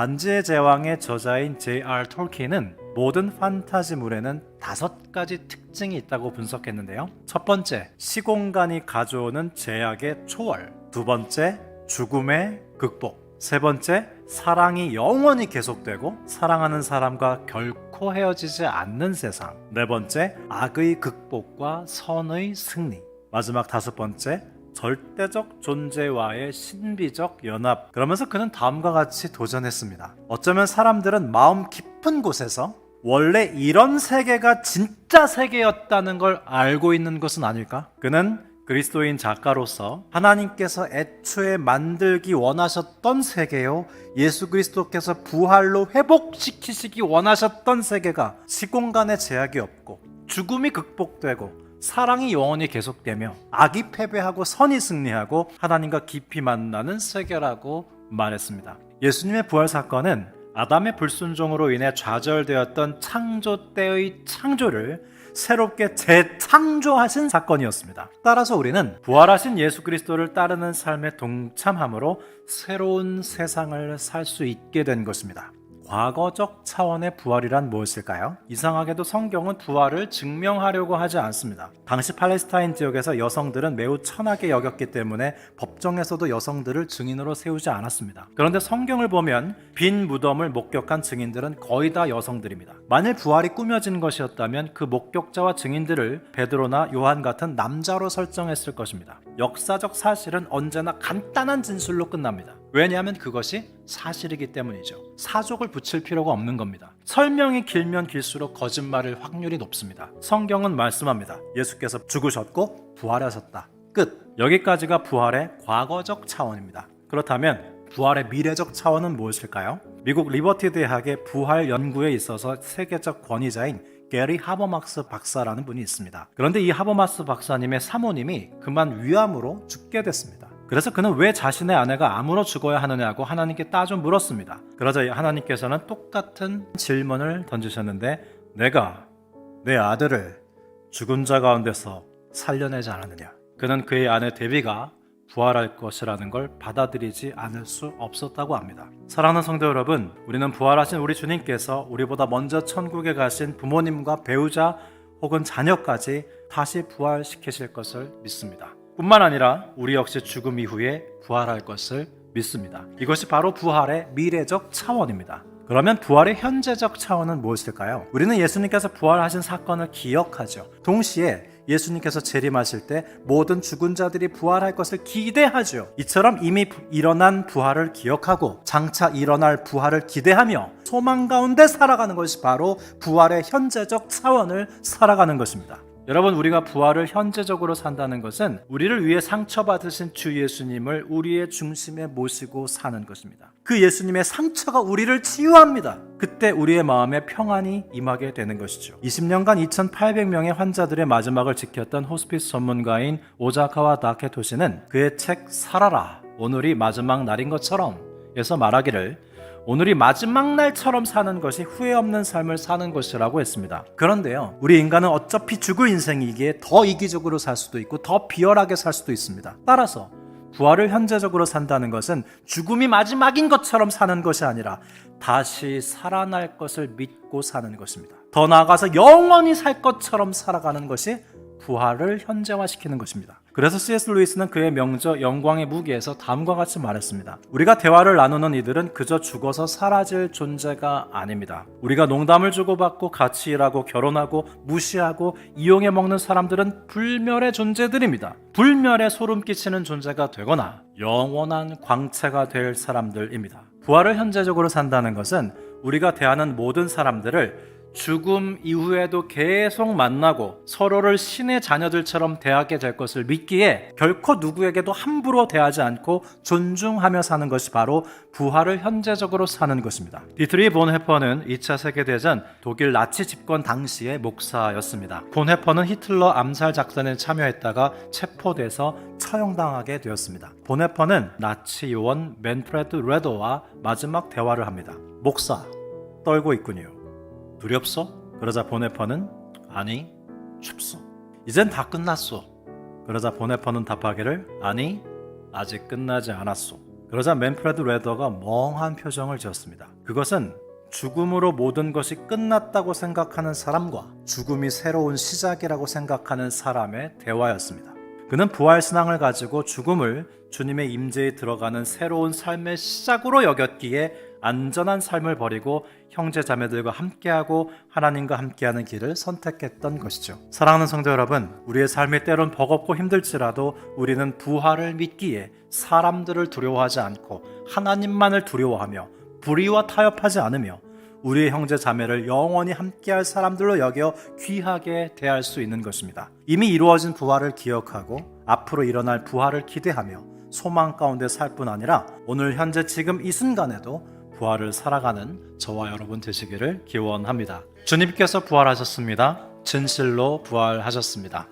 반지의 제왕의 저자인 J.R. 톨킨은 모든 판타지물에는 다섯 가지 특징이 있다고 분석했는데요. 첫 번째, 시공간이 가져오는 제약의 초월. 두 번째, 죽음의 극복. 세 번째, 사랑이 영원히 계속되고 사랑하는 사람과 결코 헤어지지 않는 세상. 네 번째, 악의 극복과 선의 승리. 마지막 다섯 번째, 절대적 존재와의 신비적 연합. 그러면서 그는 다음과 같이 도전했습니다. 어쩌면 사람들은 마음 깊은 곳에서 원래 이런 세계가 진짜 세계였다는 걸 알고 있는 것은 아닐까? 그는 그리스도인 작가로서 하나님께서 애초에 만들기 원하셨던 세계요. 예수 그리스도께서 부활로 회복시키시기 원하셨던 세계가 시공간의 제약이 없고 죽음이 극복되고 사랑이 영원히 계속되며 악이 패배하고 선이 승리하고 하나님과 깊이 만나는 세계라고 말했습니다. 예수님의 부활 사건은 아담의 불순종으로 인해 좌절되었던 창조 때의 창조를 새롭게 재창조하신 사건이었습니다. 따라서 우리는 부활하신 예수 그리스도를 따르는 삶에 동참함으로 새로운 세상을 살 수 있게 된 것입니다. 과거적 차원의 부활이란 무엇일까요? 이상하게도 성경은 부활을 증명하려고 하지 않습니다. 당시 팔레스타인 지역에서 여성들은 매우 천하게 여겼기 때문에 법정에서도 여성들을 증인으로 세우지 않았습니다. 그런데 성경을 보면 빈 무덤을 목격한 증인들은 거의 다 여성들입니다. 만일 부활이 꾸며진 것이었다면 그 목격자와 증인들을 베드로나 요한 같은 남자로 설정했을 것입니다. 역사적 사실은 언제나 간단한 진술로 끝납니다. 왜냐하면 그것이 사실이기 때문이죠. 사족을 붙일 필요가 없는 겁니다. 설명이 길면 길수록 거짓말일 확률이 높습니다. 성경은 말씀합니다. 예수께서 죽으셨고 부활하셨다. 끝. 여기까지가 부활의 과거적 차원입니다. 그렇다면 부활의 미래적 차원은 무엇일까요? 미국 리버티 대학의 부활 연구에 있어서 세계적 권위자인 게리 하버막스 박사라는 분이 있습니다. 그런데 이 하버막스 박사님의 사모님이 그만 위암으로 죽게 됐습니다. 그래서 그는 왜 자신의 아내가 암으로 죽어야 하느냐고 하나님께 따져 물었습니다. 그러자 하나님께서는 똑같은 질문을 던지셨는데 내가 내 아들을 죽은 자 가운데서 살려내지 않았느냐. 그는 그의 아내 데비가 부활할 것이라는 걸 받아들이지 않을 수 없었다고 합니다. 사랑하는 성도 여러분, 우리는 부활하신 우리 주님께서 우리보다 먼저 천국에 가신 부모님과 배우자 혹은 자녀까지 다시 부활시키실 것을 믿습니다. 뿐만 아니라 우리 역시 죽음 이후에 부활할 것을 믿습니다. 이것이 바로 부활의 미래적 차원입니다. 그러면 부활의 현재적 차원은 무엇일까요? 우리는 예수님께서 부활하신 사건을 기억하죠. 동시에 예수님께서 재림하실 때 모든 죽은 자들이 부활할 것을 기대하죠. 이처럼 이미 일어난 부활을 기억하고 장차 일어날 부활을 기대하며 소망 가운데 살아가는 것이 바로 부활의 현재적 차원을 살아가는 것입니다. 여러분 우리가 부활을 현재적으로 산다는 것은 우리를 위해 상처받으신 주 예수님을 우리의 중심에 모시고 사는 것입니다. 그 예수님의 상처가 우리를 치유합니다. 그때 우리의 마음에 평안이 임하게 되는 것이죠. 20년간 2,800명의 환자들의 마지막을 지켰던 호스피스 전문가인 오자카와 다케토시는 그의 책 살아라 오늘이 마지막 날인 것처럼 에서 말하기를 오늘이 마지막 날처럼 사는 것이 후회 없는 삶을 사는 것이라고 했습니다. 그런데요, 우리 인간은 어차피 죽을 인생이기에 더 이기적으로 살 수도 있고 더 비열하게 살 수도 있습니다. 따라서 부활을 현재적으로 산다는 것은 죽음이 마지막인 것처럼 사는 것이 아니라 다시 살아날 것을 믿고 사는 것입니다. 더 나아가서 영원히 살 것처럼 살아가는 것이 부활을 현재화시키는 것입니다. 그래서 C.S. 루이스는 그의 명저 영광의 무기에서 다음과 같이 말했습니다. 우리가 대화를 나누는 이들은 그저 죽어서 사라질 존재가 아닙니다. 우리가 농담을 주고받고 같이 일하고 결혼하고 무시하고 이용해 먹는 사람들은 불멸의 존재들입니다. 불멸에 소름 끼치는 존재가 되거나 영원한 광채가 될 사람들입니다. 부활을 현재적으로 산다는 것은 우리가 대하는 모든 사람들을 죽음 이후에도 계속 만나고 서로를 신의 자녀들처럼 대하게 될 것을 믿기에 결코 누구에게도 함부로 대하지 않고 존중하며 사는 것이 바로 부활을 현재적으로 사는 것입니다. 디트리 본 해퍼는 2차 세계대전 독일 나치 집권 당시의 목사였습니다. 본 해퍼는 히틀러 암살 작전에 참여했다가 체포돼서 처형당하게 되었습니다. 본 해퍼는 나치 요원 맨프레드 레더와 마지막 대화를 합니다. 목사, 떨고 있군요. 두렵소? 그러자 보네퍼는 아니 춥소. 이젠 다 끝났소. 그러자 보네퍼는 답하기를 아니 아직 끝나지 않았소. 그러자 맨프레드 레더가 멍한 표정을 지었습니다. 그것은 죽음으로 모든 것이 끝났다고 생각하는 사람과 죽음이 새로운 시작이라고 생각하는 사람의 대화였습니다. 그는 부활 신앙을 가지고 죽음을 주님의 임재에 들어가는 새로운 삶의 시작으로 여겼기에 안전한 삶을 버리고 형제 자매들과 함께하고 하나님과 함께하는 길을 선택했던 것이죠. 사랑하는 성도 여러분, 우리의 삶이 때론 버겁고 힘들지라도 우리는 부활을 믿기에 사람들을 두려워하지 않고 하나님만을 두려워하며 불의와 타협하지 않으며 우리의 형제 자매를 영원히 함께할 사람들로 여겨 귀하게 대할 수 있는 것입니다. 이미 이루어진 부활을 기억하고 앞으로 일어날 부활을 기대하며 소망 가운데 살 뿐 아니라 오늘 현재 지금 이 순간에도 부활을 살아가는 저와 여러분 되시기를 기원합니다. 주님께서 부활하셨습니다. 진실로 부활하셨습니다.